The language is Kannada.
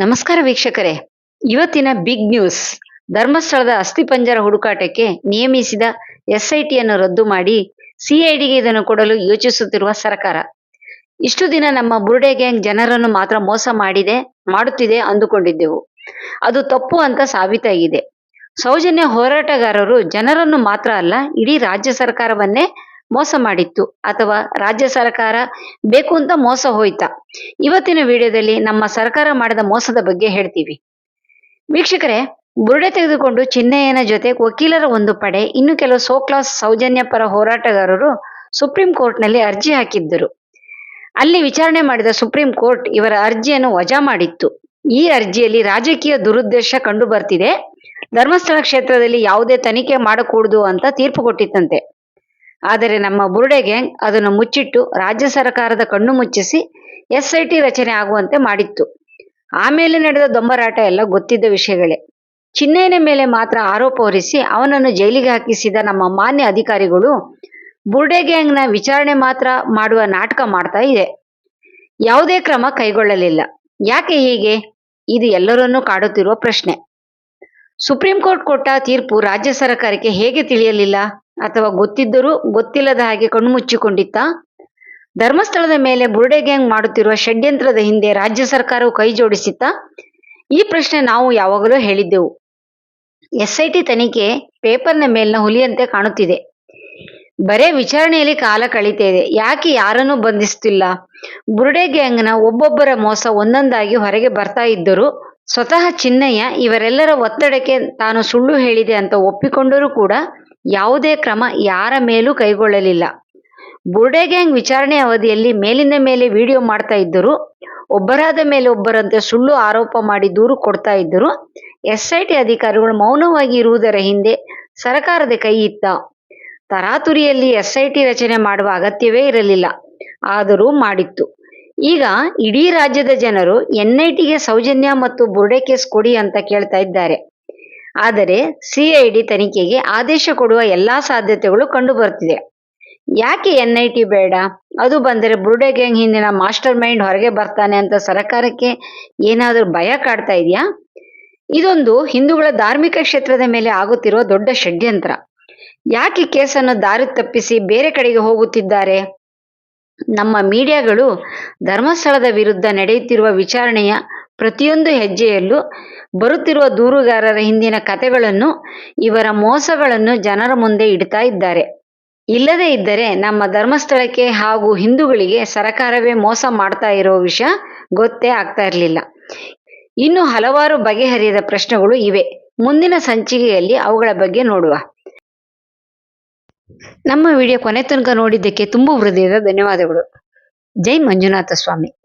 ನಮಸ್ಕಾರ ವೀಕ್ಷಕರೇ. ಇವತ್ತಿನ ಬಿಗ್ ನ್ಯೂಸ್ ಧರ್ಮಸ್ಥಳದ ಅಸ್ಥಿಪಂಜರ ಹುಡುಕಾಟಕ್ಕೆ ನಿಯಮಿಸಿದ ಎಸ್ಐಟಿಯನ್ನು ರದ್ದು ಮಾಡಿ ಸಿಐಡಿಗೆ ಇದನ್ನು ಕೊಡಲು ಯೋಚಿಸುತ್ತಿರುವ ಸರ್ಕಾರ. ಇಷ್ಟು ದಿನ ನಮ್ಮ ಬುರುಡೆ ಗ್ಯಾಂಗ್ ಜನರನ್ನು ಮಾತ್ರ ಮೋಸ ಮಾಡಿದೆ, ಮಾಡುತ್ತಿದೆ ಅಂದುಕೊಂಡಿದ್ದೆವು. ಅದು ತಪ್ಪು ಅಂತ ಸಾಬೀತಾಗಿದೆ. ಸೌಜನ್ಯ ಹೋರಾಟಗಾರರು ಜನರನ್ನು ಮಾತ್ರ ಅಲ್ಲ, ಇಡೀ ರಾಜ್ಯ ಸರ್ಕಾರವನ್ನೇ ಮೋಸ ಮಾಡಿತ್ತು ಅಥವಾ ರಾಜ್ಯ ಸರ್ಕಾರ ಬೇಕು ಅಂತ ಮೋಸ ಹೋಯ್ತಾ? ಇವತ್ತಿನ ವಿಡಿಯೋದಲ್ಲಿ ನಮ್ಮ ಸರ್ಕಾರ ಮಾಡಿದ ಮೋಸದ ಬಗ್ಗೆ ಹೇಳ್ತೀವಿ. ವೀಕ್ಷಕರೇ, ಬುರುಡೆ ತೆಗೆದುಕೊಂಡು ಚಿನ್ನಯ್ಯನ ಜೊತೆ ವಕೀಲರ ಒಂದು ಪಡೆ, ಇನ್ನು ಕೆಲವು ಸೋ ಕ್ಲಾಸ್ ಸೌಜನ್ಯ ಪರ ಹೋರಾಟಗಾರರು ಸುಪ್ರೀಂ ಕೋರ್ಟ್ನಲ್ಲಿ ಅರ್ಜಿ ಹಾಕಿದ್ದರು. ಅಲ್ಲಿ ವಿಚಾರಣೆ ಮಾಡಿದ ಸುಪ್ರೀಂ ಕೋರ್ಟ್ ಇವರ ಅರ್ಜಿಯನ್ನು ವಜಾ ಮಾಡಿತ್ತು. ಈ ಅರ್ಜಿಯಲ್ಲಿ ರಾಜಕೀಯ ದುರುದ್ದೇಶ ಕಂಡು ಬರ್ತಿದೆ ಧರ್ಮಸ್ಥಳ ಕ್ಷೇತ್ರದಲ್ಲಿ ಯಾವುದೇ ತನಿಖೆ ಮಾಡಕೂಡದು ಅಂತ ತೀರ್ಪು ಕೊಟ್ಟಿತ್ತಂತೆ. ಆದರೆ ನಮ್ಮ ಬುರುಡೆ ಗ್ಯಾಂಗ್ ಅದನ್ನು ಮುಚ್ಚಿಟ್ಟು ರಾಜ್ಯ ಸರ್ಕಾರದ ಕಣ್ಣು ಮುಚ್ಚಿಸಿ ಎಸ್ಐಟಿ ರಚನೆ ಆಗುವಂತೆ ಮಾಡಿತ್ತು. ಆಮೇಲೆ ನಡೆದ ದೊಂಬರಾಟ ಎಲ್ಲ ಗೊತ್ತಿದ್ದ ವಿಷಯಗಳೇ. ಚಿನ್ನಯ್ಯನ ಮೇಲೆ ಮಾತ್ರ ಆರೋಪ ಹೊರಿಸಿ ಅವನನ್ನು ಜೈಲಿಗೆ ಹಾಕಿಸಿದ ನಮ್ಮ ಮಾನ್ಯ ಅಧಿಕಾರಿಗಳು ಬುರ್ಡೆ ಗ್ಯಾಂಗ್ನ ವಿಚಾರಣೆ ಮಾತ್ರ ಮಾಡುವ ನಾಟಕ ಮಾಡ್ತಾ ಇದೆ. ಯಾವುದೇ ಕ್ರಮ ಕೈಗೊಳ್ಳಲಿಲ್ಲ. ಯಾಕೆ ಹೀಗೆ? ಇದು ಎಲ್ಲರನ್ನೂ ಕಾಡುತ್ತಿರುವ ಪ್ರಶ್ನೆ. ಸುಪ್ರೀಂ ಕೋರ್ಟ್ ಕೊಟ್ಟ ತೀರ್ಪು ರಾಜ್ಯ ಸರ್ಕಾರಕ್ಕೆ ಹೇಗೆ ತಿಳಿಯಲಿಲ್ಲ? ಅಥವಾ ಗೊತ್ತಿದ್ದರೂ ಗೊತ್ತಿಲ್ಲದ ಹಾಗೆ ಕಣ್ಣು ಮುಚ್ಚಿಕೊಂಡಿತ್ತ. ಧರ್ಮಸ್ಥಳದ ಮೇಲೆ ಬುರುಡೆ ಗ್ಯಾಂಗ್ ಮಾಡುತ್ತಿರುವ ಷಡ್ಯಂತ್ರದ ಹಿಂದೆ ರಾಜ್ಯ ಸರ್ಕಾರವು ಕೈ ಜೋಡಿಸಿತ್ತ. ಈ ಪ್ರಶ್ನೆ ನಾವು ಯಾವಾಗಲೂ ಹೇಳಿದ್ದೆವು. ಎಸ್ಐಟಿ ತನಿಖೆ ಪೇಪರ್ನ ಮೇಲಿನ ಹುಲಿಯಂತೆ ಕಾಣುತ್ತಿದೆ. ಬರೇ ವಿಚಾರಣೆಯಲ್ಲಿ ಕಾಲ ಕಳೀತಾ ಯಾಕೆ ಯಾರನ್ನೂ ಬಂಧಿಸುತ್ತಿಲ್ಲ ಬುರುಡೆ ಗ್ಯಾಂಗ್ನ ಒಬ್ಬೊಬ್ಬರ ಮೋಸ ಒಂದೊಂದಾಗಿ ಹೊರಗೆ ಬರ್ತಾ ಇದ್ದರು ಸ್ವತಃ ಚಿನ್ನಯ್ಯ ಇವರೆಲ್ಲರ ಒತ್ತಡಕ್ಕೆ ತಾನು ಸುಳ್ಳು ಹೇಳಿದೆ ಅಂತ ಒಪ್ಪಿಕೊಂಡರೂ ಕೂಡ ಯಾವುದೇ ಕ್ರಮ ಯಾರ ಮೇಲೂ ಕೈಗೊಳ್ಳಲಿಲ್ಲ. ಬುರ್ಡೆ ಗ್ಯಾಂಗ್ ವಿಚಾರಣೆ ಅವಧಿಯಲ್ಲಿ ಮೇಲಿಂದ ಮೇಲೆ ವಿಡಿಯೋ ಮಾಡ್ತಾ ಇದ್ದರು. ಒಬ್ಬರಾದ ಮೇಲೆ ಒಬ್ಬರಂತೆ ಸುಳ್ಳು ಆರೋಪ ಮಾಡಿ ದೂರು ಕೊಡ್ತಾ ಇದ್ದರು. ಎಸ್ಐಟಿ ಅಧಿಕಾರಿಗಳು ಮೌನವಾಗಿ ಇರುವುದರ ಹಿಂದೆ ಸರಕಾರದ ಕೈ ಇತ್ತ. ತರಾತುರಿಯಲ್ಲಿ ಎಸ್ಐಟಿ ರಚನೆ ಮಾಡುವ ಅಗತ್ಯವೇ ಇರಲಿಲ್ಲ. ಆದರೂ ಮಾಡಿತ್ತು. ಈಗ ಇಡೀ ರಾಜ್ಯದ ಜನರು ಎನ್ಐಟಿಗೆ ಸೌಜನ್ಯ ಮತ್ತು ಬುರ್ಡೆ ಕೇಸ್ ಕೊಡಿ ಅಂತ ಕೇಳ್ತಾ ಇದ್ದಾರೆ. ಆದರೆ ಸಿಐಡಿ ತನಿಖೆಗೆ ಆದೇಶ ಕೊಡುವ ಎಲ್ಲಾ ಸಾಧ್ಯತೆಗಳು ಕಂಡು ಬರ್ತಿದೆ ಯಾಕೆ ಎನ್ಐಟಿ ಬೇಡ? ಅದು ಬಂದರೆ ಬುರುಡೆ ಗ್ಯಾಂಗ್ ಹಿಂದಿನ ಮಾಸ್ಟರ್ ಮೈಂಡ್ ಹೊರಗೆ ಬರ್ತಾನೆ ಅಂತ ಸರ್ಕಾರಕ್ಕೆ ಏನಾದರೂ ಭಯ ಕಾಡ್ತಾ ಇದೆಯಾ? ಇದೊಂದು ಹಿಂದೂಗಳ ಧಾರ್ಮಿಕ ಕ್ಷೇತ್ರದ ಮೇಲೆ ಆಗುತ್ತಿರುವ ದೊಡ್ಡ ಷಡ್ಯಂತ್ರ. ಯಾಕೆ ಕೇಸನ್ನು ದಾರಿ ತಪ್ಪಿಸಿ ಬೇರೆ ಕಡೆಗೆ ಹೋಗುತ್ತಿದ್ದಾರೆ? ನಮ್ಮ ಮೀಡಿಯಾಗಳು ಧರ್ಮಸ್ಥಳದ ವಿರುದ್ಧ ನಡೆಯುತ್ತಿರುವ ವಿಚಾರಣೆಯ ಪ್ರತಿಯೊಂದು ಹೆಜ್ಜೆಯಲ್ಲೂ ಬರುತ್ತಿರುವ ದೂರುಗಾರರ ಹಿಂದಿನ ಕಥೆಗಳನ್ನು, ಇವರ ಮೋಸಗಳನ್ನು ಜನರ ಮುಂದೆ ಇಡ್ತಾ ಇದ್ದಾರೆ. ಇಲ್ಲದೇ ಇದ್ದರೆ ನಮ್ಮ ಧರ್ಮಸ್ಥಳಕ್ಕೆ ಹಾಗೂ ಹಿಂದೂಗಳಿಗೆ ಸರಕಾರವೇ ಮೋಸ ಮಾಡ್ತಾ ಇರೋ ವಿಷಯ ಗೊತ್ತೇ ಆಗ್ತಾ ಇರಲಿಲ್ಲ. ಇನ್ನು ಹಲವಾರು ಬಗೆಹರಿಯದ ಪ್ರಶ್ನೆಗಳು ಇವೆ. ಮುಂದಿನ ಸಂಚಿಕೆಯಲ್ಲಿ ಅವುಗಳ ಬಗ್ಗೆ ನೋಡುವ. ನಮ್ಮ ವಿಡಿಯೋ ಕೊನೆ ತನಕ ನೋಡಿದ್ದಕ್ಕೆ ತುಂಬ ಹೃದಯದ ಧನ್ಯವಾದಗಳು. ಜೈ ಮಂಜುನಾಥ ಸ್ವಾಮಿ.